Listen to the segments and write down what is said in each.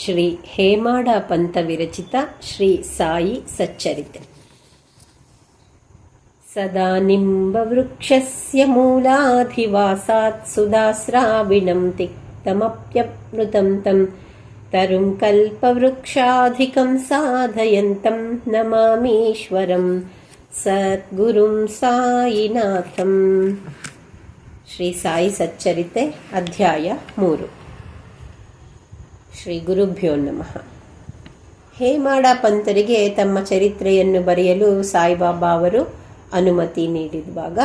ಶ್ರೀ ಹೇಮಾಡ ಪಂತ ವಿರಚಿತ ಶ್ರೀ ಸಾಯಿ ಸಚ್ಚರಿತೆ ಸದಾ ನಿಂಬವೃಕ್ಷಸ್ಯ ಮೂಲಾಧಿವಾಸಾತ್ ಸುಧಾಸ್ರಾವಿಣಂ ತಿಕ್ತಮಪ್ಯಮೃತಂ तं ತರುಂ ಕಲ್ಪವೃಕ್ಷಾಧಿಕಂ ಸಾಧಯಂತಂ ನಮಾಮೀಶ್ವರಂ ಸದ್ಗುರುಂ ಸಾಯಿನಾಥಂ ಶ್ರೀ ಸಾಯಿ ಸಚ್ಚರಿತೆ ಅಧ್ಯಾಯ ಮೂರು ಶ್ರೀ ಗುರುಭ್ಯೋ ನಮಃ. ಹೇಮಾಡ ಪಂತರಿಗೆ ತಮ್ಮ ಚರಿತ್ರೆಯನ್ನು ಬರೆಯಲು ಸಾಯಿಬಾಬಾ ಅವರು ಅನುಮತಿ ನೀಡಿರುವಾಗ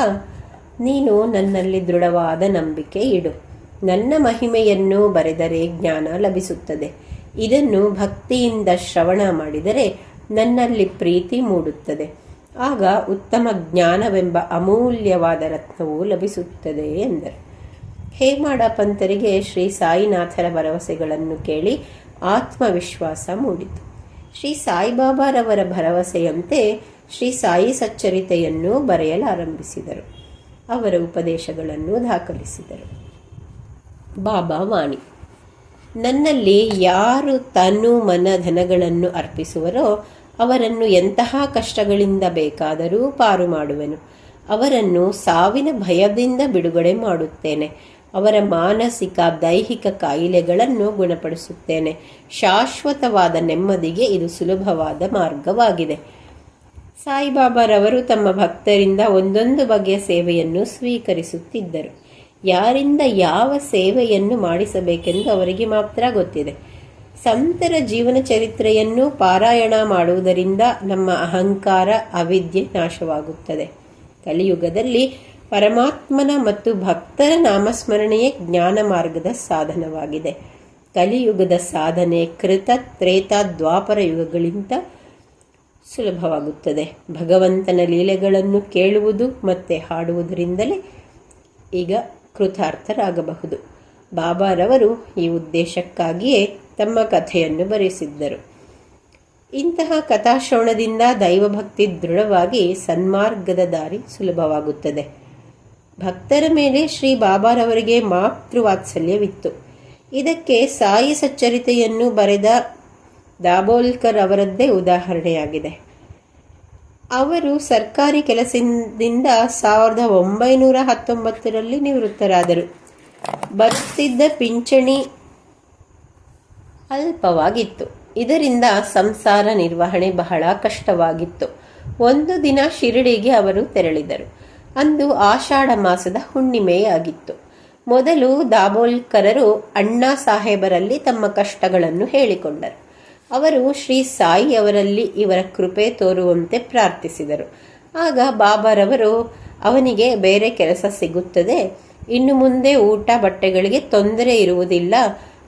ನೀನು ನನ್ನಲ್ಲಿ ದೃಢವಾದ ನಂಬಿಕೆ ಇಡು. ನನ್ನ ಮಹಿಮೆಯನ್ನು ಬರೆದರೆ ಜ್ಞಾನ ಲಭಿಸುತ್ತದೆ. ಇದನ್ನು ಭಕ್ತಿಯಿಂದ ಶ್ರವಣ ಮಾಡಿದರೆ ನನ್ನಲ್ಲಿ ಪ್ರೀತಿ ಮೂಡುತ್ತದೆ. ಆಗ ಉತ್ತಮ ಜ್ಞಾನವೆಂಬ ಅಮೂಲ್ಯವಾದ ರತ್ನವು ಲಭಿಸುತ್ತದೆ ಎಂದರು. ಹೇಮಾಡ ಪಂತರಿಗೆ ಶ್ರೀ ಸಾಯಿನಾಥರ ಭರವಸೆಗಳನ್ನು ಕೇಳಿ ಆತ್ಮವಿಶ್ವಾಸ ಮೂಡಿತು. ಶ್ರೀ ಸಾಯಿಬಾಬಾರವರ ಭರವಸೆಯಂತೆ ಶ್ರೀ ಸಾಯಿ ಸಚ್ಚರಿತೆಯನ್ನು ಬರೆಯಲಾರಂಭಿಸಿದರು. ಅವರ ಉಪದೇಶಗಳನ್ನು ದಾಖಲಿಸಿದರು. ಬಾಬಾ ವಾಣಿ, ನನ್ನಲ್ಲಿ ಯಾರು ತನು ಮನ ಧನಗಳನ್ನು ಅರ್ಪಿಸುವರೋ ಅವರನ್ನು ಎಂತಹ ಕಷ್ಟಗಳಿಂದ ಬೇಕಾದರೂ ಪಾರು ಮಾಡುವೆನು. ಅವರನ್ನು ಸಾವಿನ ಭಯದಿಂದ ಬಿಡುಗಡೆ ಮಾಡುತ್ತೇನೆ. ಅವರ ಮಾನಸಿಕ, ದೈಹಿಕ ಕಾಯಿಲೆಗಳನ್ನು ಗುಣಪಡಿಸುತ್ತೇನೆ. ಶಾಶ್ವತವಾದ ನೆಮ್ಮದಿಗೆ ಇದು ಸುಲಭವಾದ ಮಾರ್ಗವಾಗಿದೆ. ಸಾಯಿಬಾಬಾರವರು ತಮ್ಮ ಭಕ್ತರಿಂದ ಒಂದೊಂದು ಬಗೆಯ ಸೇವೆಯನ್ನು ಸ್ವೀಕರಿಸುತ್ತಿದ್ದರು. ಯಾರಿಂದ ಯಾವ ಸೇವೆಯನ್ನು ಮಾಡಿಸಬೇಕೆಂದು ಅವರಿಗೆ ಮಾತ್ರ ಗೊತ್ತಿದೆ. ಸಂತರ ಜೀವನ ಚರಿತ್ರೆಯನ್ನು ಪಾರಾಯಣ ಮಾಡುವುದರಿಂದ ನಮ್ಮ ಅಹಂಕಾರ, ಅವಿದ್ಯೆ ನಾಶವಾಗುತ್ತದೆ. ಕಲಿಯುಗದಲ್ಲಿ ಪರಮಾತ್ಮನ ಮತ್ತು ಭಕ್ತರ ನಾಮಸ್ಮರಣೆಯೇ ಜ್ಞಾನ ಮಾರ್ಗದ ಸಾಧನವಾಗಿದೆ. ಕಲಿಯುಗದ ಸಾಧನೆ ಕೃತ ತ್ರೇತ ದ್ವಾಪರ ಯುಗಗಳಿಂದ ಸುಲಭವಾಗುತ್ತದೆ. ಭಗವಂತನ ಲೀಲೆಗಳನ್ನು ಕೇಳುವುದು ಮತ್ತು ಹಾಡುವುದರಿಂದಲೇ ಈಗ ಕೃತಾರ್ಥರಾಗಬಹುದು. ಬಾಬಾರವರು ಈ ಉದ್ದೇಶಕ್ಕಾಗಿಯೇ ತಮ್ಮ ಕಥೆಯನ್ನು ಬರೆಸಿದ್ದರು. ಇಂತಹ ಕಥಾಶ್ರವಣದಿಂದ ದೈವಭಕ್ತಿ ದೃಢವಾಗಿ ಸನ್ಮಾರ್ಗದ ದಾರಿ ಸುಲಭವಾಗುತ್ತದೆ. ಭಕ್ತರ ಮೇಲೆ ಶ್ರೀ ಬಾಬಾರವರಿಗೆ ಮಾತೃವಾತ್ಸಲ್ಯವಿತ್ತು ಇದಕ್ಕೆ ಸಾಯಿ ಸಚ್ಚರಿತೆಯನ್ನು ಬರೆದ ದಾಬೋಲ್ಕರ್ ಅವರದ್ದೇ ಉದಾಹರಣೆಯಾಗಿದೆ. ಅವರು ಸರ್ಕಾರಿ ಕೆಲಸದಿಂದ ಸಾವಿರದ ಒಂಬೈನೂರ ಹತ್ತೊಂಬತ್ತರಲ್ಲಿ ನಿವೃತ್ತರಾದರು. ಬರುತ್ತಿದ್ದ ಪಿಂಚಣಿ ಅಲ್ಪವಾಗಿತ್ತು. ಇದರಿಂದ ಸಂಸಾರ ನಿರ್ವಹಣೆ ಬಹಳ ಕಷ್ಟವಾಗಿತ್ತು. ಒಂದು ದಿನ ಶಿರಡಿಗೆ ಅವರು ತೆರಳಿದರು. ಅಂದು ಆಷಾಢ ಮಾಸದ ಹುಣ್ಣಿಮೆಯಾಗಿತ್ತು. ಮೊದಲು ದಾಬೋಲ್ಕರರು ಅಣ್ಣಾ ಸಾಹೇಬರಲ್ಲಿ ತಮ್ಮ ಕಷ್ಟಗಳನ್ನು ಹೇಳಿಕೊಂಡರು. ಅವರು ಶ್ರೀ ಸಾಯಿ ಅವರಲ್ಲಿ ಇವರ ಕೃಪೆ ತೋರುವಂತೆ ಪ್ರಾರ್ಥಿಸಿದರು. ಆಗ ಬಾಬಾರವರು, ಅವನಿಗೆ ಬೇರೆ ಕೆಲಸ ಸಿಗುತ್ತದೆ, ಇನ್ನು ಮುಂದೆ ಊಟ ಬಟ್ಟೆಗಳಿಗೆ ತೊಂದರೆ ಇರುವುದಿಲ್ಲ,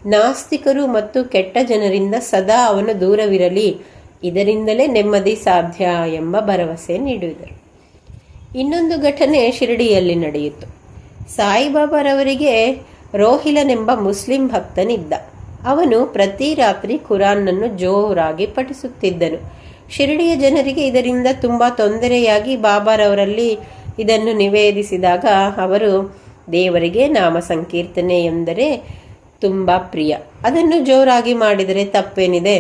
ನಾಸ್ತಿಕರು ಮತ್ತು ಕೆಟ್ಟ ಜನರಿಂದ ಸದಾ ಅವನು ದೂರವಿರಲಿ, ಇದರಿಂದಲೇ ನೆಮ್ಮದಿ ಸಾಧ್ಯ ಎಂಬ ಭರವಸೆ ನೀಡಿದರು. ಇನ್ನೊಂದು ಘಟನೆ ಶಿರಡಿಯಲ್ಲಿ ನಡೆಯಿತು. ಸಾಯಿಬಾಬಾರವರಿಗೆ ರೋಹಿಲನೆಂಬ ಮುಸ್ಲಿಂ ಭಕ್ತನಿದ್ದ. ಅವನು ಪ್ರತಿ ರಾತ್ರಿ ಖುರಾನ್ನನ್ನು ಜೋರಾಗಿ ಪಠಿಸುತ್ತಿದ್ದನು. ಶಿರಡಿಯ ಜನರಿಗೆ ಇದರಿಂದ ತುಂಬ ತೊಂದರೆಯಾಗಿ ಬಾಬಾರವರಲ್ಲಿ ಇದನ್ನು ನಿವೇದಿಸಿದಾಗ ಅವರು, ದೇವರಿಗೆ ನಾಮ ಸಂಕೀರ್ತನೆ ಎಂದರೆ ತುಂಬ ಪ್ರಿಯ. ಅದನ್ನು ಜೋರಾಗಿ ಮಾಡಿದರೆ ತಪ್ಪೇನಿದೆ?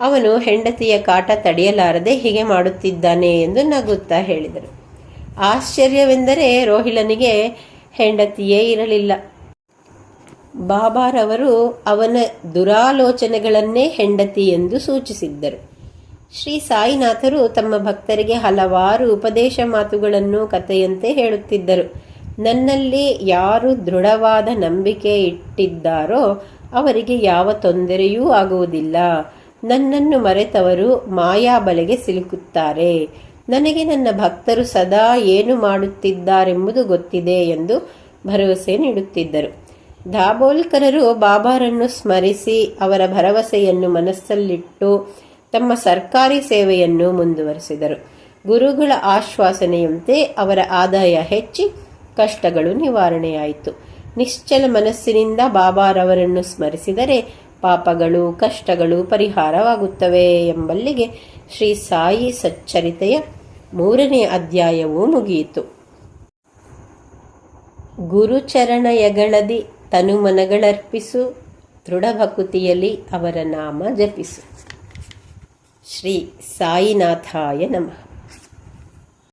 ಅವನು ಹೆಂಡತಿಯ ಕಾಟ ತಡೆಯಲಾರದೆ ಹೀಗೆ ಮಾಡುತ್ತಿದ್ದಾನೆ ಎಂದು ನಗುತ್ತಾ ಹೇಳಿದರು. ಆಶ್ಚರ್ಯವೆಂದರೆ ರೋಹಿಳನಿಗೆ ಹೆಂಡತಿಯೇ ಇರಲಿಲ್ಲ. ಬಾಬಾರವರು ಅವನ ದುರಾಲೋಚನೆಗಳನ್ನೇ ಹೆಂಡತಿ ಎಂದು ಸೂಚಿಸಿದ್ದರು. ಶ್ರೀ ಸಾಯಿನಾಥರು ತಮ್ಮ ಭಕ್ತರಿಗೆ ಹಲವಾರು ಉಪದೇಶ ಮಾತುಗಳನ್ನು ಕಥೆಯಂತೆ ಹೇಳುತ್ತಿದ್ದರು. ನನ್ನಲ್ಲಿ ಯಾರು ದೃಢವಾದ ನಂಬಿಕೆ ಇಟ್ಟಿದ್ದಾರೋ ಅವರಿಗೆ ಯಾವ ತೊಂದರೆಯೂ ಆಗುವುದಿಲ್ಲ. ನನ್ನನ್ನು ಮರೆತವರು ಮಾಯಾಬಲೆಗೆ ಸಿಲುಕುತ್ತಾರೆ. ನನಗೆ ನನ್ನ ಭಕ್ತರು ಸದಾ ಏನು ಮಾಡುತ್ತಿದ್ದಾರೆಂಬುದು ಗೊತ್ತಿದೆ ಎಂದು ಭರವಸೆ ನೀಡುತ್ತಿದ್ದರು. ದಾಬೋಲ್ಕರರು ಬಾಬಾರನ್ನು ಸ್ಮರಿಸಿ ಅವರ ಭರವಸೆಯನ್ನು ಮನಸ್ಸಲ್ಲಿಟ್ಟು ತಮ್ಮ ಸರ್ಕಾರಿ ಸೇವೆಯನ್ನು ಮುಂದುವರೆಸಿದರು. ಗುರುಗಳ ಆಶ್ವಾಸನೆಯಂತೆ ಅವರ ಆದಾಯ ಹೆಚ್ಚಿ ಕಷ್ಟಗಳು ನಿವಾರಣೆಯಾಯಿತು. ನಿಶ್ಚಲ ಮನಸ್ಸಿನಿಂದ ಬಾಬಾರವರನ್ನು ಸ್ಮರಿಸಿದರೆ ಪಾಪಗಳು, ಕಷ್ಟಗಳು ಪರಿಹಾರವಾಗುತ್ತವೆ ಎಂಬಲ್ಲಿಗೆ ಶ್ರೀ ಸಾಯಿ ಸಚ್ಚರಿತೆಯ ಮೂರನೇ ಅಧ್ಯಾಯವೂ ಮುಗಿಯಿತು. ಗುರುಚರಣಯಗಳದಿ ತನುಮನಗಳರ್ಪಿಸು, ದೃಢಭಕುತಿಯಲ್ಲಿ ಅವರ ನಾಮ ಜಪಿಸು. ಶ್ರೀ ಸಾಯಿನಾಥಾಯ ನಮಃ.